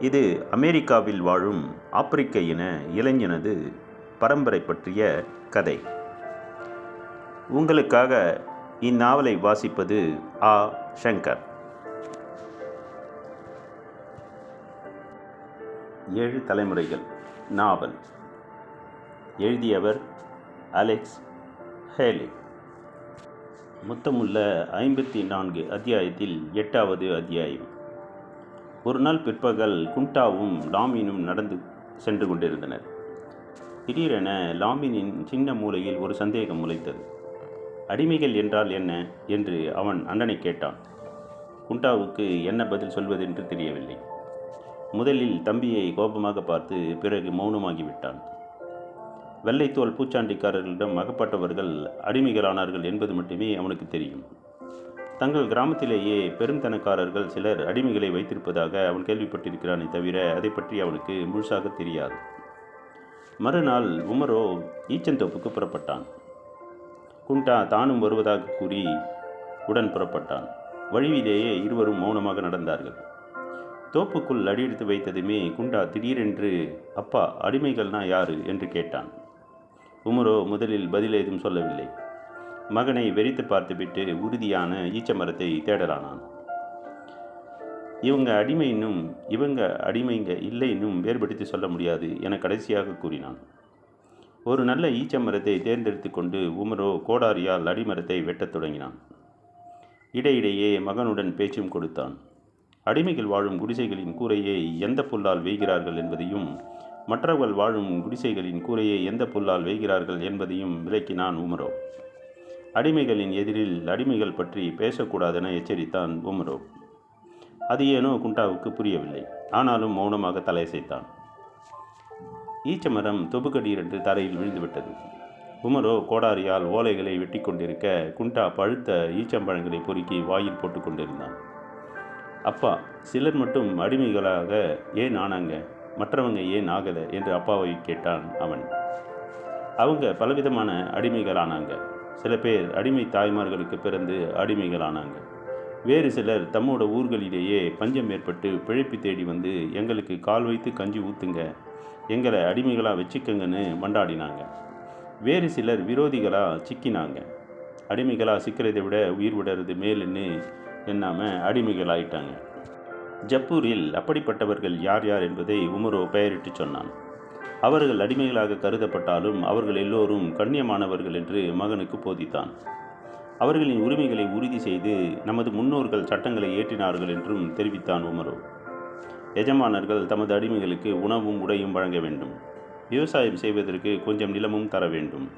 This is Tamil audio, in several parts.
இது அமெரிக்காவில் வாழும் ஆப்பிரிக்க இன இளைஞனது பரம்பரை பற்றிய கதை. உங்களுக்காக இந்நாவலை வாசிப்பது ஆ. சங்கர். ஏழு தலைமுறைகள். நாவல். எழுதியவர் அலெக்ஸ் ஹேலி. மொத்தமுள்ள ஐம்பத்தி நான்கு அத்தியாயத்தில் எட்டாவது அத்தியாயம். ஒரு நாள் பிற்பகல் குண்டாவும் லாமினும் நடந்து சென்று கொண்டிருந்தனர். திடீரென லாமினின் சின்ன மூலையில் ஒரு சந்தேகம் முளைத்தது. அடிமைகள் என்றால் என்ன? என்று அவன் அண்ணனை கேட்டான். குண்டாவுக்கு என்ன பதில் சொல்வதென்று தெரியவில்லை. முதலில் தம்பியை கோபமாக பார்த்து பிறகு மௌனமாகிவிட்டான். வெள்ளைத்தோல் பூச்சாண்டிக்காரர்களிடம் அகப்பட்டவர்கள் அடிமைகளானார்கள் என்பது மட்டுமே அவனுக்கு தெரியும். தங்கள் கிராமத்திலேயே பெருந்தனக்காரர்கள் சிலர் அடிமைகளை வைத்திருப்பதாக அவன் கேள்விப்பட்டிருக்கிறானே தவிர அதை பற்றி அவனுக்கு முழுசாக தெரியாது. மறுநாள் உமரோ ஈச்சந்தோப்புக்கு புறப்பட்டான். குண்டா தானும் வருவதாக கூறி உடன் புறப்பட்டான். வழியிலேயே இருவரும் மௌனமாக நடந்தார்கள். தோப்புக்குள் அடியெடுத்து வைத்ததுமே குண்டா திடீரென்று அப்பா அடிமைகள்னா யாரு? என்று கேட்டான். உமரோ முதலில் பதில் ஏதும் சொல்லவில்லை. மகனை வெறித்து பார்த்துவிட்டு உறுதியான ஈச்ச மரத்தை தேடலானான். இவங்க அடிமை இன்னும் இவங்க அடிமைங்க இல்லை இன்னும் வேறுபடுத்தி சொல்ல முடியாது என கடைசியாக கூறினான். ஒரு நல்ல ஈச்ச மரத்தை தேர்ந்தெடுத்து கொண்டு உமரோ கோடாரியால் அடிமரத்தை வெட்டத் தொடங்கினான். இடையிடையே மகனுடன் பேச்சும் கொடுத்தான். அடிமைகள் வாழும் குடிசைகளின் கூரையை எந்த புல்லால் வெய்கிறார்கள் என்பதையும் மற்றவர்கள் வாழும் குடிசைகளின் கூரையை எந்த புல்லால் வைகிறார்கள் என்பதையும் விளக்கினான் உமரோ. அடிமைகளின் எதிரில் அடிமைகள் பற்றி பேசக்கூடாதென எச்சரித்தான் உமரோ. அது ஏனோ குண்டாவுக்கு புரியவில்லை. ஆனாலும் மௌனமாக தலையசைத்தான் ஈச்ச மரம் தொபுக்கடீரென்று தரையில் விழுந்துவிட்டது. உமரோ கோடாரியால் ஓலைகளை வெட்டி கொண்டிருக்க குண்டா பழுத்த ஈச்சம்பழங்களை பொறுக்கி வாயில் போட்டு கொண்டிருந்தான். அப்பா சிலர் மட்டும் அடிமைகளாக ஏன் ஆனாங்க? மற்றவங்க ஏன் ஆகலை? என்று அப்பாவை கேட்டான் அவன். அவங்க பலவிதமான அடிமைகள் ஆனாங்க சில பேர் அடிமை தாய்மார்களுக்கு பிறந்து அடிமைகளானாங்க. வேறு சிலர் தம்மோட ஊர்களிலேயே பஞ்சம் ஏற்பட்டு பிழைப்பு தேடி வந்து எங்களுக்கு கால் வைத்து கஞ்சி ஊற்றுங்க எங்களை அடிமைகளாக வச்சுக்கங்கன்னு மண்டாடினாங்க. வேறு சிலர் விரோதிகளாக சிக்கினாங்க. அடிமைகளாக சிக்கிறதை விட உயிர் விடுறது மேலுன்னு எண்ணாமல் அடிமைகளாயிட்டாங்க. ஜப்பூரில் அப்படிப்பட்டவர்கள் யார் யார் என்பதை உமரோ பெயரிட்டு சொன்னான். அவர்கள் அடிமைகளாக கருதப்பட்டாலும் அவர்கள் எல்லோரும் கண்ணியமானவர்கள் என்று மகனுக்கு போதித்தான். அவர்களின் உரிமைகளை உறுதி செய்து நமது முன்னோர்கள் சட்டங்களை ஏற்றினார்கள் என்றும் தெரிவித்தான் உமரோ. எஜமானர்கள் தமது அடிமைகளுக்கு உணவும் உடையும் வழங்க வேண்டும். விவசாயம் செய்வதற்கு கொஞ்சம் நிலமும் தர வேண்டும்.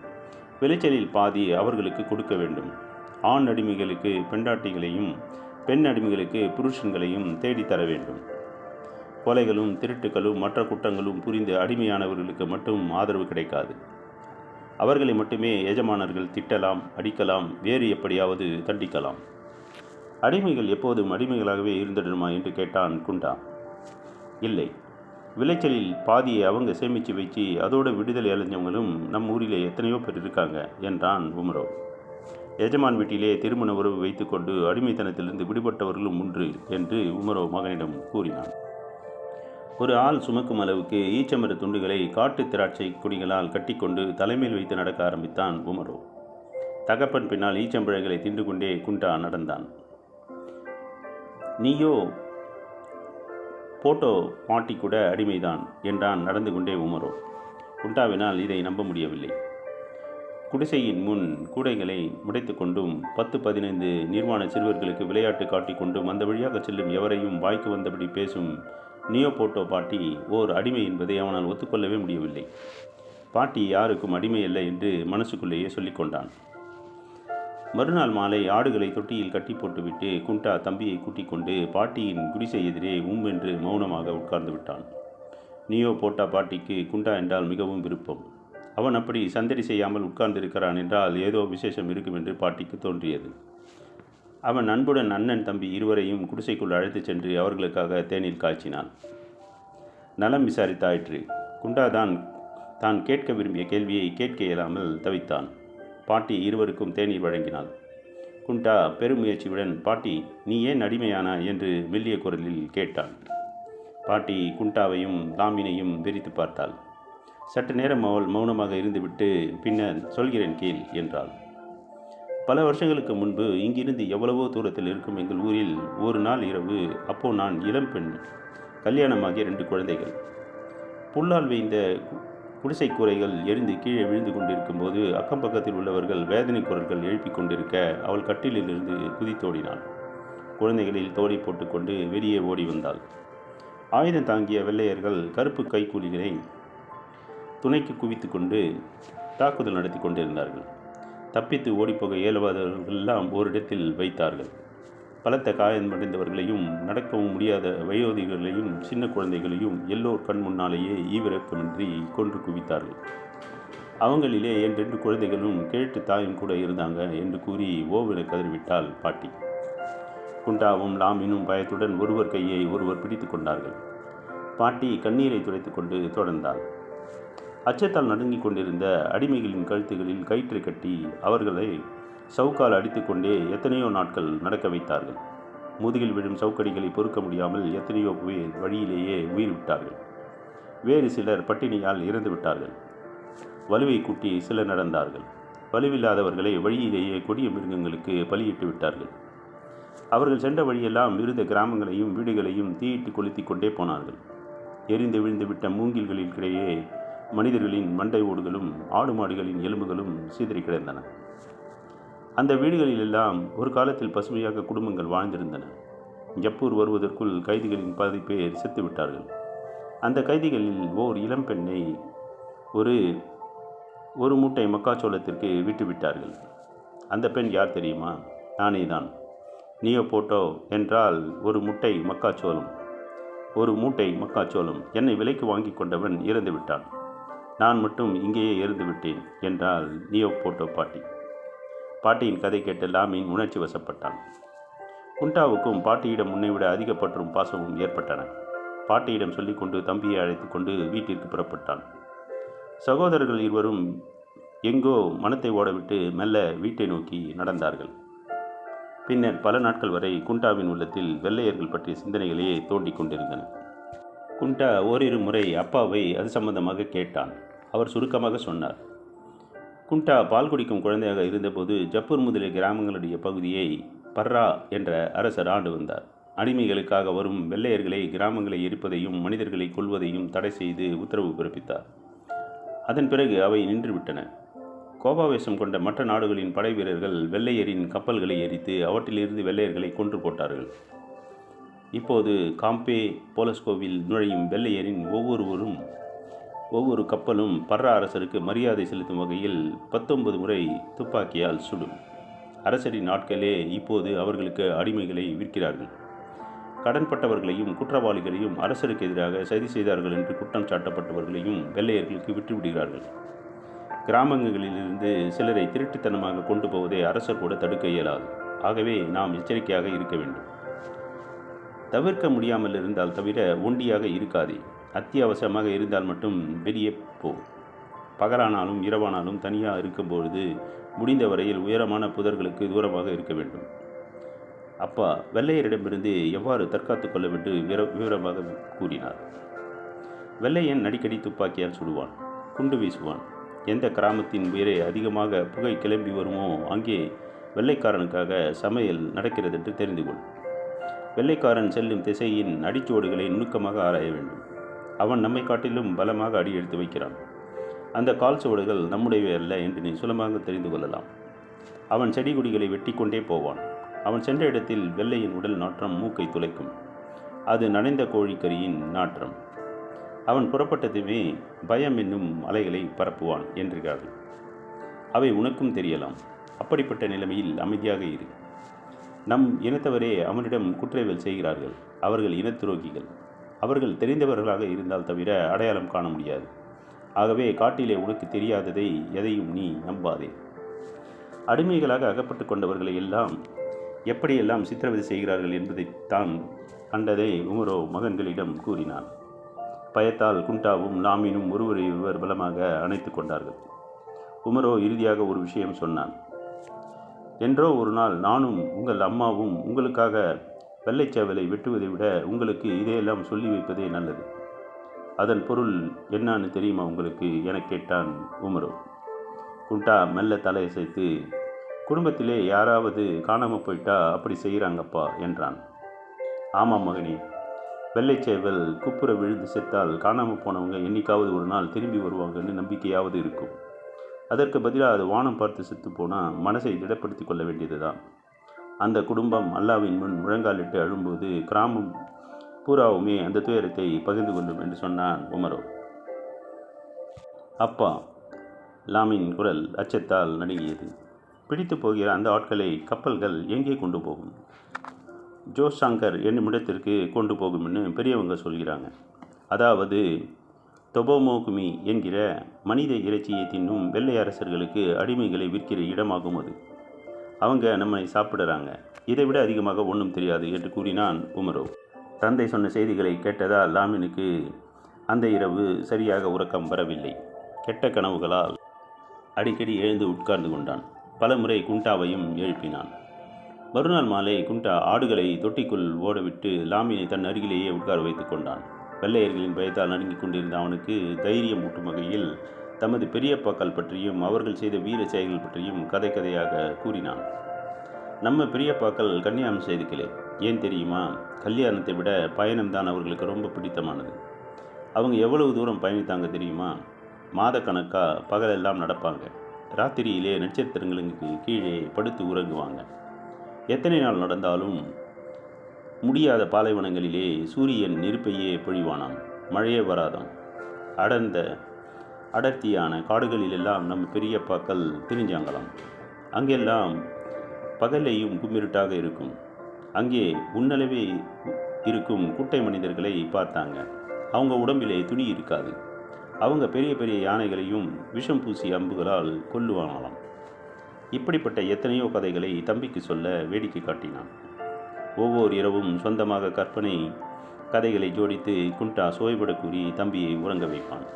விளைச்சலில் பாதி அவர்களுக்கு கொடுக்க வேண்டும். ஆண் அடிமைகளுக்கு பெண்டாட்டிகளையும் பெண் அடிமைகளுக்கு புருஷன்களையும் தேடித்தர வேண்டும். கொலைகளும் திருட்டுகளும் மற்ற குற்றங்களும் புரிந்து அடிமையானவர்களுக்கு மட்டும் ஆதரவு கிடைக்காது. அவர்களை மட்டுமே எஜமானர்கள் திட்டலாம் அடிக்கலாம் வேறு எப்படியாவது தண்டிக்கலாம். அடிமைகள் எப்போதும் அடிமைகளாகவே இருந்துடணுமா என்று கேட்டான் குண்டா. இல்லை. விளைச்சலில் பாதியை அவங்க சேமித்து வச்சு அதோட விடுதலை அடைஞ்சவங்களும் நம் ஊரிலே எத்தனையோ பேர் இருக்காங்க என்றான் உமரோ. எஜமான் வீட்டிலே திருமண உறவு வைத்துக்கொண்டு அடிமைத்தனத்திலிருந்து விடுபட்டவர்களும் உண்டு என்று உமரோ மகனிடம் கூறினான். ஒரு ஆள் சுமக்கும் அளவுக்கு ஈச்சமர துண்டுகளை காட்டு திராட்சை கொடிகளால் கட்டிக்கொண்டு தலைமையில் வைத்து நடக்க ஆரம்பித்தான் உமரோ. தகப்பன் பின்னால் ஈச்சம்பழங்களை தின்று கொண்டே குண்டா நடந்தான். நீயோ போட்டோ மாட்டி கூட அடிமைதான் என்றான் நடந்து கொண்டே உமரோ. குண்டாவினால் இதை நம்ப முடியவில்லை. குடிசையின் முன் கூடைகளை முடைத்து கொண்டும் பத்து பதினைந்து நிர்வாண சிறுவர்களுக்கு விளையாட்டு காட்டிக்கொண்டும் அந்த வழியாக செல்லும் எவரையும் வாய்க்கு வந்தபடி பேசும் நியோபோட்டோ பாட்டி ஓர் அடிமை என்பதை அவனால் ஒத்துக்கொள்ளவே முடியவில்லை. பாட்டி யாருக்கும் அடிமை அல்ல என்று மனசுக்குள்ளேயே சொல்லிக்கொண்டான் மறுநாள் மாலை ஆடுகளை தொட்டியில் கட்டி போட்டுவிட்டு குண்டா தம்பியை கூட்டிக் கொண்டு பாட்டியின் குடிசை எதிரே உம் என்று மௌனமாக உட்கார்ந்து விட்டான். நியோ போட்டா பாட்டிக்கு குண்டா என்றால் மிகவும் விருப்பம். அவன் அப்படி சந்தடி செய்யாமல் உட்கார்ந்திருக்கிறான் என்றால் ஏதோ விசேஷம் இருக்கும் என்று பாட்டிக்கு தோன்றியது. அவன் அன்புடன் அண்ணன் தம்பி இருவரையும் குடிசைக்குள் அழைத்துச் சென்று அவர்களுக்காக தேநீர் காய்ச்சினான். நலம் விசாரித்தாயிற்று. குண்டா தான் தான் கேட்க விரும்பிய கேள்வியை கேட்க இயலாமல் தவித்தான். பாட்டி இருவருக்கும் தேநீர் வழங்கினாள். குண்டா பெருமுயற்சியுடன் பாட்டி நீ ஏன் அடிமையானா? என்று மெல்லிய குரலில் கேட்டான் பாட்டி குண்டாவையும் லாமினையும் வெறித்து பார்த்தாள். சற்று நேரம் அவள் மௌனமாக இருந்துவிட்டு பின்னர் சொல்கிறேன் கேள் என்றாள். பல வருஷங்களுக்கு முன்பு இங்கிருந்து எவ்வளவோ தூரத்தில் இருக்கும் எங்கள் ஊரில் ஒரு நாள் இரவு அப்போ நான் இளம் பெண் கல்யாணமாகிய ரெண்டு குழந்தைகள். புல்லால் வைந்த குடிசை கூரைகள் எரிந்து கீழே விழுந்து கொண்டிருக்கும் போது அக்கம் பக்கத்தில் உள்ளவர்கள் வேதனை குரல்கள் எழுப்பிக் கொண்டிருக்க அவள் கட்டிலிலிருந்து குதித்தோடினாள். குழந்தைகளில் தோடி போட்டுக்கொண்டு வெளியே ஓடி வந்தாள். ஆயுதம் தாங்கிய வெள்ளையர்கள் கருப்பு கைக்கூலிகளை துணைக்கு குவித்து கொண்டு தாக்குதல் நடத்தி கொண்டிருந்தார்கள். தப்பித்து ஓடிப்போக இயலாதவர்களெல்லாம் ஓரிடத்தில் வைத்தார்கள். பலத்த காயமடைந்தவர்களையும் நடக்கவும் முடியாத வயோதிகர்களையும் சின்ன குழந்தைகளையும் எல்லோர் கண் முன்னாலேயே ஈவிரக்கமின்றி கொன்று குவித்தார்கள். அவங்களிலே என் ரெண்டு குழந்தைகளும் கேட்டு தாயும் கூட இருந்தாங்க என்று கூறி ஓவென கதறிவிட்டாள் பாட்டி. குண்டாவும் லாமினும் பயத்துடன் ஒருவர் கையை ஒருவர் பிடித்து கொண்டார்கள். பாட்டி கண்ணீரை துடைத்துக்கொண்டு தொடர்ந்தாள். அச்சத்தால் நடுங்கிக் கொண்டிருந்த அடிமைகளின் கழுத்துகளில் கயிற்று கட்டி அவர்களை சவுக்கால் அடித்துக்கொண்டே எத்தனையோ நாட்கள் நடக்க வைத்தார்கள். முதுகில் விழும் சவுக்கடிகளை பொறுக்க முடியாமல் எத்தனையோ பேர் வழியிலேயே உயிர் விட்டார்கள். வேறு சிலர் பட்டினியால் இறந்து விட்டார்கள். வலுவை கூட்டி சிலர் நடந்தார்கள். வலுவில்லாதவர்களை வழியிலேயே கொடிய மிருகங்களுக்கு பலியிட்டு விட்டார்கள். அவர்கள் சென்ற வழியெல்லாம் இருந்த கிராமங்களையும் வீடுகளையும் தீயிட்டு கொளுத்தி கொண்டே போனார்கள். எரிந்து விழுந்து விட்ட மூங்கில்களிற்கிடையே மனிதர்களின் மண்டை ஓடுகளும் ஆடு மாடுகளின் எலும்புகளும் சீதறி கிடந்தன. அந்த வீடுகளிலெல்லாம் ஒரு காலத்தில் பசுமையாக குடும்பங்கள் வாழ்ந்திருந்தன. ஜப்பூர் வருவதற்குள் கைதிகளின் பாதி பேர் செத்துவிட்டார்கள் அந்த கைதிகளில் ஓர் இளம் பெண்ணை ஒரு ஒரு மூட்டை மக்காச்சோளத்திற்கு விட்டு விட்டார்கள். அந்த பெண் யார் தெரியுமா? நானே தான். நியோ போட்டோ என்றால் ஒரு முட்டை மக்காச்சோளம். ஒரு மூட்டை மக்காச்சோளம். என்னை விலைக்கு வாங்கி கொண்டவன் இறந்து விட்டான். நான் மட்டும் இங்கேயே இருந்து விட்டேன் என்றால் நியோ போட்டோ. பாட்டி பாட்டியின் கதை கேட்ட லாமின் உணர்ச்சி வசப்பட்டான். குண்டாவுக்கும் பாட்டியிடம் முன்னைவிட அதிக பற்றும் பாசமும் ஏற்பட்டன பாட்டியிடம் சொல்லிக்கொண்டு தம்பியை அழைத்து கொண்டு வீட்டிற்கு புறப்பட்டான். சகோதரர்கள் இருவரும் எங்கோ மனத்தை ஓடவிட்டு மெல்ல வீட்டை நோக்கி நடந்தார்கள். பின்னர் பல நாட்கள் வரை குண்டாவின் உள்ளத்தில் வெள்ளையர்கள் பற்றிய சிந்தனைகளையே தோண்டிக் கொண்டிருந்தன. குண்டா ஓரிரு முறை அப்பாவை அது சம்பந்தமாக கேட்டான். அவர் சுருக்கமாக சொன்னார். குண்டா பால் குடிக்கும் குழந்தையாக இருந்தபோது ஜப்பூர் முதலிய கிராமங்களுடைய பகுதியை பர்ரா என்ற அரசர் ஆண்டு வந்தார். அடிமைகளுக்காக வரும் வெள்ளையர்களை கிராமங்களை எரிப்பதையும் மனிதர்களை கொல்வதையும் தடை செய்து உத்தரவு பிறப்பித்தார். அதன் பிறகு அவை நின்றுவிட்டன கோபாவேசம் கொண்ட மற்ற நாடுகளின் படை வீரர்கள் வெள்ளையரின் கப்பல்களை எரித்து அவற்றிலிருந்து வெள்ளையர்களை கொன்று போட்டார்கள். இப்போது காம்பே போலஸ்கோவில் நுழையும் வெள்ளையரின் ஒவ்வொருவரும் ஒவ்வொரு கப்பலும் பர்ற அரசருக்கு மரியாதை செலுத்தும் வகையில் பத்தொன்பது முறை துப்பாக்கியால் சுடும். அரசரின் ஆட்களே இப்போது அவர்களுக்கு அடிமைகளை விற்கிறார்கள். கடன்பட்டவர்களையும் குற்றவாளிகளையும் அரசருக்கு எதிராக சதி செய்தார்கள் என்று குற்றம் சாட்டப்பட்டவர்களையும் வெள்ளையர்களுக்கு விட்டுவிடுகிறார்கள். கிராமங்களிலிருந்து சிலரை திருட்டுத்தனமாக கொண்டு போவதை அரசர் கூட தடுக்க இயலாது. ஆகவே நாம் எச்சரிக்கையாக இருக்க வேண்டும். தவிர்க்க முடியாமல் இருந்தால் தவிர ஒண்டியாக இருக்காதே. அத்தியாவசியமாக இருந்தால் மட்டும் வெளியே போ. பகலானாலும் இரவானாலும் தனியாக இருக்கும்பொழுது முடிந்த வரையில் உயரமான புதர்களுக்கு தூரமாக இருக்க வேண்டும். அப்பா வெள்ளையரிடமிருந்து எவ்வாறு தற்காத்து கொள்ள வேண்டும் விர விவரமாக கூறினார். வெள்ளையன் அடிக்கடி துப்பாக்கியால் சுடுவான் குண்டு வீசுவான். எந்த கிராமத்தின் உயிரே அதிகமாக புகை கிளம்பி வருமோ அங்கே வெள்ளைக்காரனுக்காக சமையல் நடக்கிறது என்று தெரிந்து கொள் வெள்ளைக்காரன் செல்லும் திசையின் அடிச்சுவடுகளை நுணுக்கமாக ஆராய வேண்டும். அவன் நம்மை காட்டிலும் பலமாக அடி எடுத்து வைக்கிறான். அந்த கால் சுவடுகள் நம்முடையவை அல்ல என்று நீ சுலமாக தெரிந்து கொள்ளலாம். அவன் செடி கொடிகளை வெட்டி கொண்டே போவான். அவன் சென்ற இடத்தில் வெள்ளையின் உடல் நாற்றம் மூக்கை துளைக்கும். அது நனைந்த கோழிக்கறியின் நாற்றம். அவன் புறப்பட்டதுமே பயம் என்னும் அலைகளை பரப்புவான் என்றார்கள் அவை உனக்கும் தெரியலாம். அப்படிப்பட்ட நிலைமையில் அமைதியாக இரு. நம் இனத்தவரே அவனிடம் குற்றவியல் செய்கிறார்கள். அவர்கள் இனத்துரோகிகள். அவர்கள் தெரிந்தவர்களாக இருந்தால் தவிர அடையாளம் காண முடியாது. ஆகவே காட்டிலே உனக்கு தெரியாததை எதையும் நீ நம்பாதே. அடிமைகளாக அகப்பட்டு கொண்டவர்களை எல்லாம் எப்படியெல்லாம் சித்திரவதை செய்கிறார்கள் என்பதை தான் கண்டதை உமரோ மகன்களிடம் கூறினான். பயத்தால் குண்டாவும் லாமினும் ஒருவரை ஒருவர் பலமாக அணைத்து கொண்டார்கள். உமரோ இறுதியாக ஒரு விஷயம் சொன்னான். என்றோ ஒரு நாள் நானும் உங்கள் அம்மாவும் உங்களுக்காக வெள்ளைச்சேவலை வெட்டுவதை விட உங்களுக்கு இதையெல்லாம் சொல்லி வைப்பதே நல்லது. அதன் பொருள் என்னன்னு தெரியுமா உங்களுக்கு? என கேட்டான் உமரோ. குண்டா மெல்ல தலையசைத்து குடும்பத்திலே யாராவது காணாமல் போயிட்டா அப்படி செய்கிறாங்கப்பா என்றான். ஆமாம் மகனே வெள்ளைச்சேவல் குப்புற விழுந்து செத்தால் காணாமல் போனவங்க என்னைக்காவது ஒரு நாள் திரும்பி வருவாங்கன்னு நம்பிக்கையாவது இருக்கும். அதற்கு பதிலாக அது வானம் பார்த்து செத்து போனால் மனசை திடப்படுத்தி கொள்ள வேண்டியதுதான். அந்த குடும்பம் அல்லாவின் முன் முழங்காலிட்டு அழும்போது கிராமம் பூராவுமே அந்த துயரத்தை பகிர்ந்து கொள்ளும் என்று சொன்னான் உமரோ. அப்பா லாமின் குரல் அச்சத்தால் நடுங்கியது. பிடித்து போகிற அந்த ஆட்களை கப்பல்கள் எங்கே கொண்டு போகும்? ஜோஸ் சங்கர் என்னும் இடத்திற்கு கொண்டு போகும்னு பெரியவங்க சொல்கிறாங்க. அதாவது தொபோமோகுமி என்கிற மனித இறைச்சியை தின்னும் வெள்ளை அரசர்களுக்கு அடிமைகளை விற்கிற இடமாகும் அது. அவங்க நம்மை சாப்பிடுறாங்க. இதை விட அதிகமாக ஒன்றும் தெரியாது என்று கூறினான் உமரோ. தந்தை சொன்ன செய்திகளை கேட்டதால் லாமினுக்கு அந்த இரவு சரியாக உறக்கம் வரவில்லை. கெட்ட கனவுகளால் அடிக்கடி எழுந்து உட்கார்ந்து கொண்டான். பலமுறை குண்டாவையும் எழுப்பினான். மறுநாள் மாலை குண்டா ஆடுகளை தொட்டிக்குள் ஓடவிட்டு லாமினை தன் அருகிலேயே உட்கார வைத்துக் கொண்டான். வெள்ளையர்களின் பயத்தால் நடுங்கிக் கொண்டிருந்த அவனுக்கு தைரியம் ஊட்டும் வகையில் தமது பெரியப்பாக்கள் பற்றியும் அவர்கள் செய்த வீர செயல்கள் பற்றியும் கதை கதையாக கூறினான். நம்ம பெரியப்பாக்கள் கன்னியாகம் செய்துக்கலே ஏன் தெரியுமா? கல்யாணத்தை விட பயணம்தான் அவர்களுக்கு ரொம்ப பிடித்தமானது. அவங்க எவ்வளவு தூரம் பயணித்தாங்க தெரியுமா? மாதக்கணக்காக பகலெல்லாம் நடப்பாங்க. ராத்திரியிலே நட்சத்திரங்களுக்கு கீழே படுத்து உறங்குவாங்க. எத்தனை நாள் நடந்தாலும் முடியாத பாலைவனங்களிலே சூரியன் நெருப்பையே பொழிவானாம். மழையே வராதாம். அடர்ந்த அடர்த்தியான காடுகளிலெல்லாம் நம் பெரியப்பாக்கள் திரிஞ்சாங்களாம். அங்கெல்லாம் பகலையும் கும்மிருட்டாக இருக்கும். அங்கே உன்னளவே இருக்கும் குட்டை மனிதர்களை பார்த்தாங்க. அவங்க உடம்பிலே துணி இருக்காது. அவங்க பெரிய பெரிய யானைகளையும் விஷம் பூசி அம்புகளால் கொல்லுவாங்களாம். இப்படிப்பட்ட எத்தனையோ கதைகளை தம்பிக்கு சொல்ல வேடிக்கை காட்டினான். ஒவ்வொரு இரவும் சொந்தமாக கற்பனை கதைகளை ஜோடித்து குண்டா சோய்பட கூறி தம்பியை உறங்க வைப்பான்.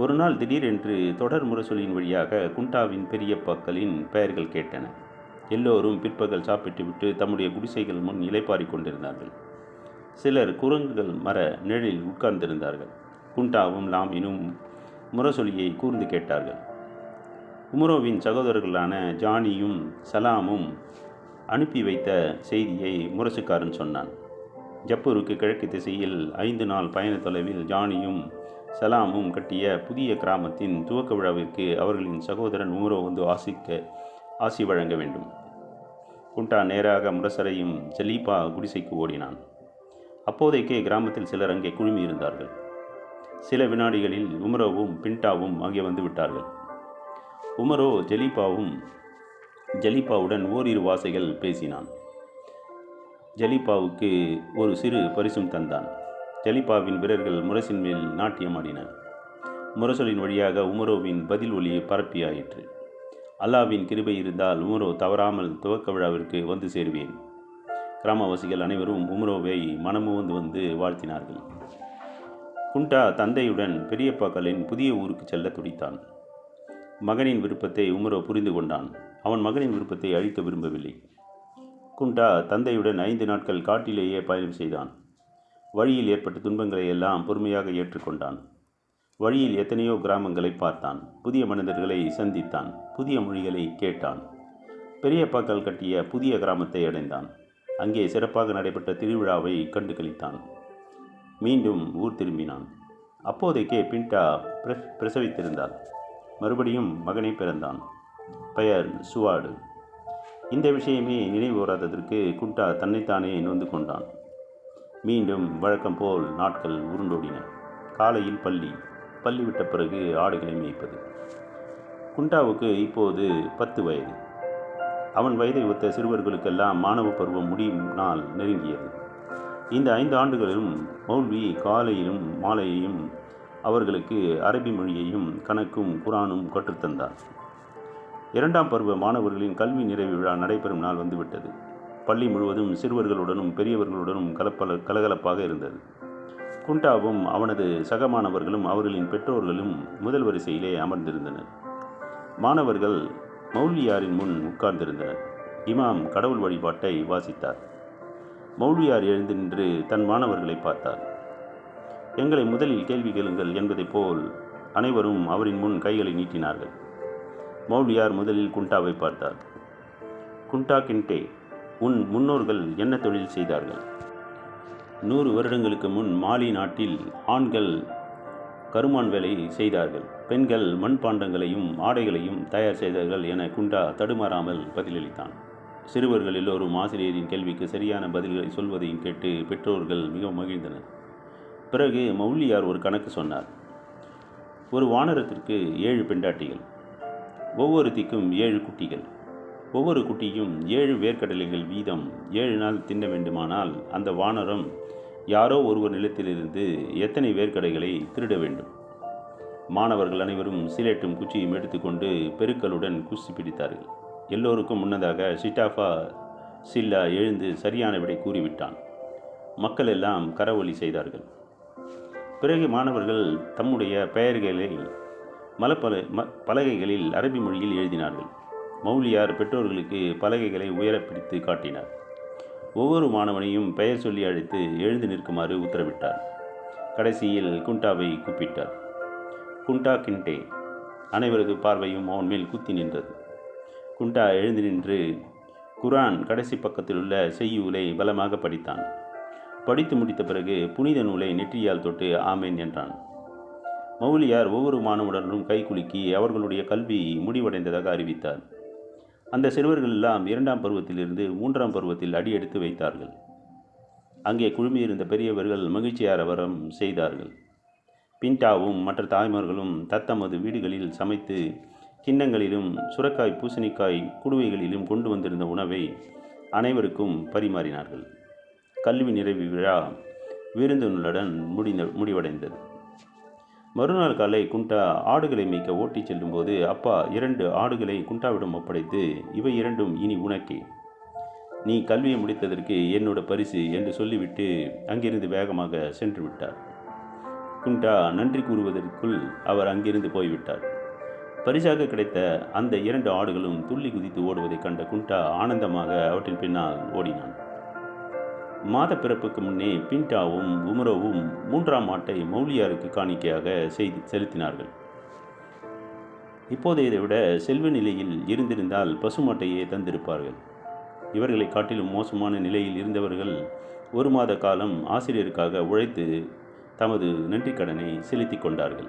ஒரு நாள் திடீரென்று தொடர் முரசொலியின் வழியாக குண்டாவின் பெரியப்பாக்களின் பெயர்கள் கேட்டன. எல்லோரும் பிற்பகல் சாப்பிட்டுவிட்டு தம்முடைய குடிசைகள் முன் இலைப்பாரி கொண்டிருந்தார்கள். சிலர் குரங்குகள் மர நிழலில் உட்கார்ந்திருந்தார்கள். குண்டாவும் லாமினும் முரசொலியை கூர்ந்து கேட்டார்கள். உமரோவின் சகோதரர்களான ஜானியும் சலாமும் அனுப்பி வைத்த செய்தியை முரசுக்காரன் சொன்னான். ஜப்பூருக்கு கிழக்கு திசையில் ஐந்து நாள் பயண தொலைவில் ஜானியும் சலாமும் கட்டிய புதிய கிராமத்தின் துவக்க விழாவிற்கு அவர்களின் சகோதரன் உமரோ வந்து ஆசிக்க ஆசி வழங்க வேண்டும். குண்டா நேராக முரசரையும் ஜலீபா குடிசைக்கு ஓடினான். அப்போதைக்கே கிராமத்தில் சிலர் அங்கே குழுமியிருந்தார்கள் சில வினாடிகளில் உமரோவும் பிண்டாவும் அங்கே வந்து விட்டார்கள். உமரோ ஜலீபாவும் ஜலீபாவுடன் ஓரிரு வாசைகள் பேசினான். ஜலீபாவுக்கு ஒரு சிறு பரிசும் தந்தான். ஜலிபாவின் வீரர்கள் முரசின் மேல் நாட்டியமாடின முரசொலின் வழியாக உமரோவின் பதில் ஒலியை பரப்பியாயிற்று. அல்லாவின் கிருபை இருந்தால் உமரோ தவறாமல் துவக்க விழாவிற்கு வந்து சேருவேன். கிராமவாசிகள் அனைவரும் உமரோவை மனமுவந்து வந்து வாழ்த்தினார்கள். குண்டா தந்தையுடன் பெரியப்பாக்களின் புதிய ஊருக்கு செல்ல துடித்தான். மகனின் விருப்பத்தை உமரோ புரிந்து கொண்டான். அவன் மகனின் விருப்பத்தை அழிக்க விரும்பவில்லை. குண்டா தந்தையுடன் ஐந்து நாட்கள் காட்டிலேயே பயணம் செய்தான். வழியில் ஏற்பட்ட துன்பங்களை எல்லாம் பொறுமையாக ஏற்றுக்கொண்டான். வழியில் எத்தனையோ கிராமங்களை பார்த்தான். புதிய மனிதர்களை சந்தித்தான். புதிய மொழிகளை கேட்டான். பெரியப்பாக்கள் கட்டிய புதிய கிராமத்தை அடைந்தான். அங்கே சிறப்பாக நடைபெற்ற திருவிழாவை கண்டு கழித்தான் மீண்டும் ஊர் திரும்பினான். அப்போதைக்கே பின்டா பிர பிரசவித்திருந்தாள். மறுபடியும் மகனை பிறந்தான். பெயர் சுவாடு. இந்த விஷயமே நினைவு வராததற்கு குண்டா தன்னைத்தானே நொந்து கொண்டான். மீண்டும் வழக்கம் போல் நாட்கள் உருண்டோடின. காலையில் பள்ளி. பள்ளி விட்ட பிறகு ஆடுகளை மேய்ப்பது. குண்டாவுக்கு இப்போது பத்து வயது. அவன் வயதை ஒத்த சிறுவர்களுக்கெல்லாம் மாணவ பருவம் முடியும் நாள் நெருங்கியது. இந்த ஐந்து ஆண்டுகளிலும் மௌல்வி காலையிலும் மாலையையும் அவர்களுக்கு அரபி மொழியையும் கணக்கும் குரானும் கற்றுத்தந்தார் இரண்டாம் பருவ மாணவர்களின் கல்வி நிறைவு விழா நடைபெறும் நாள் வந்துவிட்டது. பள்ளி முழுவதும் சிறுவர்களுடனும் பெரியவர்களுடனும் கலப்பல கலகலப்பாக இருந்தது. குண்டாவும் அவனது சக மாணவர்களும் அவர்களின் பெற்றோர்களும் முதல் வரிசையிலே அமர்ந்திருந்தனர். மாணவர்கள் மௌலியாரின் முன் உட்கார்ந்திருந்தனர். இமாம் கடவுள் வழிபாட்டை வாசித்தார். மௌலியார் எழுந்து நின்று தன் மாணவர்களை பார்த்தார். எங்களை முதலில் கேள்வி கேளுங்கள் என்பதைப் போல் அனைவரும் அவரின் முன் கைகளை நீட்டினார்கள். மௌலியார் முதலில் குண்டாவை பார்த்தார். குண்டா கிண்டே உன் முன்னோர்கள் என்ன தொழில் செய்தார்கள்? நூறு வருடங்களுக்கு முன் மாலி நாட்டில் ஆண்கள் கருமான் வேலை செய்தார்கள். பெண்கள் மண்பாண்டங்களையும் ஆடைகளையும் தயார் செய்தார்கள் என குண்டா தடுமாறாமல் பதிலளித்தான். சிறுவர்கள் எல்லோரும் ஆசிரியரின் கேள்விக்கு சரியான பதில்களை சொல்வதையும் கேட்டு பெற்றோர்கள் மிகவும் மகிழ்ந்தனர். பிறகு மௌலியார் ஒரு கணக்கு சொன்னார். ஒரு வானரத்திற்கு ஏழு பெண்டாட்டிகள் ஒவ்வொருத்திக்கும் ஏழு குட்டிகள். ஒவ்வொரு குட்டியும் ஏழு வேர்க்கடலைகள் வீதம். ஏழு நாள் தின்ன வேண்டுமானால் அந்த வானரம் யாரோ ஒருவர் நிலத்திலிருந்து எத்தனை வேர்க்கடைகளை திருட வேண்டும்? மாணவர்கள் அனைவரும் சிலேட்டும் குச்சியும் எடுத்துக்கொண்டு பெருக்களுடன் குச்சி பிடித்தார்கள். எல்லோருக்கும் முன்னதாக சிட்டாஃபா சில்லா எழுந்து சரியான விடை கூறிவிட்டான். மக்கள் எல்லாம் கரவொலி செய்தார்கள். பிறகு மாணவர்கள் தம்முடைய பெயர்களை மலப்பல ம பலகைகளில் அரபி மொழியில் எழுதினார்கள். மௌலியார் பெற்றோர்களுக்கு பலகைகளை உயர பிடித்து காட்டினார். ஒவ்வொரு மாணவனையும் பெயர் சொல்லி அழைத்து எழுந்து நிற்குமாறு உத்தரவிட்டார். கடைசியில் குண்டாவை கூப்பிட்டார். குண்டா கிண்டே. அனைவரது பார்வையும் அவன் மேல் குத்தி நின்றது. குண்டா எழுந்து நின்று குரான் கடைசி பக்கத்தில் உள்ள செய்யுலை பலமாக படித்தான். படித்து முடித்த பிறகு புனித நூலை நெற்றியால் தொட்டு ஆமேன் என்றான். மௌலியார் ஒவ்வொரு மாணவனுடனும் கைகுலுக்கி அவர்களுடைய கல்வி முடிவடைந்ததாக அறிவித்தார். அந்த சிறுவர்கள் எல்லாம் இரண்டாம் பருவத்திலிருந்து மூன்றாம் பருவத்தில் அடியெடுத்து வைத்தார்கள். அங்கே குழுமியிருந்த பெரியவர்கள் மகிழ்ச்சியாரவரம் செய்தார்கள். பிண்டாவும் மற்ற தாய்மார்களும் தத்தமது வீடுகளில் சமைத்து கிண்ணங்களிலும் சுரக்காய் பூசணிக்காய் குடுவைகளிலும் கொண்டு வந்திருந்த உணவை அனைவருக்கும் பரிமாறினார்கள். கல்வி நிறைவு விழா விருந்தினருடன் முடிந்த முடிவடைந்தது. மறுநாள் காலை குண்டா ஆடுகளை மேய்க்க ஓட்டிச் செல்லும்போது அப்பா இரண்டு ஆடுகளை குண்டாவிடம் ஒப்படைத்து இவை இரண்டும் இனி உனக்கே. நீ கல்வியை முடித்ததற்கு என்னோட பரிசு என்று சொல்லிவிட்டு அங்கிருந்து வேகமாக சென்று விட்டார். குண்டா நன்றி கூறுவதற்குள் அவர் அங்கிருந்து போய்விட்டார். பரிசாக கிடைத்த அந்த இரண்டு ஆடுகளும் துள்ளி குதித்து ஓடுவதைக் கண்ட குண்டா ஆனந்தமாக அவற்றின் பின்னால் ஓடினான். மாத பிறப்புக்கு முன்னே பின்டாவும் உமரோவும் மூன்றாம் ஆட்டை மௌலியாருக்கு காணிக்கையாக செய்து செலுத்தினார்கள். இப்போதையதை விட செல்வ நிலையில் இருந்திருந்தால் பசுமாட்டையே தந்திருப்பார்கள். இவர்களை காட்டிலும் மோசமான நிலையில் இருந்தவர்கள் ஒரு மாத காலம் ஆசிரியருக்காக உழைத்து தமது நன்றி கடனை செலுத்தி கொண்டார்கள்.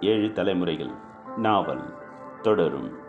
ஏழு தலைமுறைகள். நாவல் தொடரும்.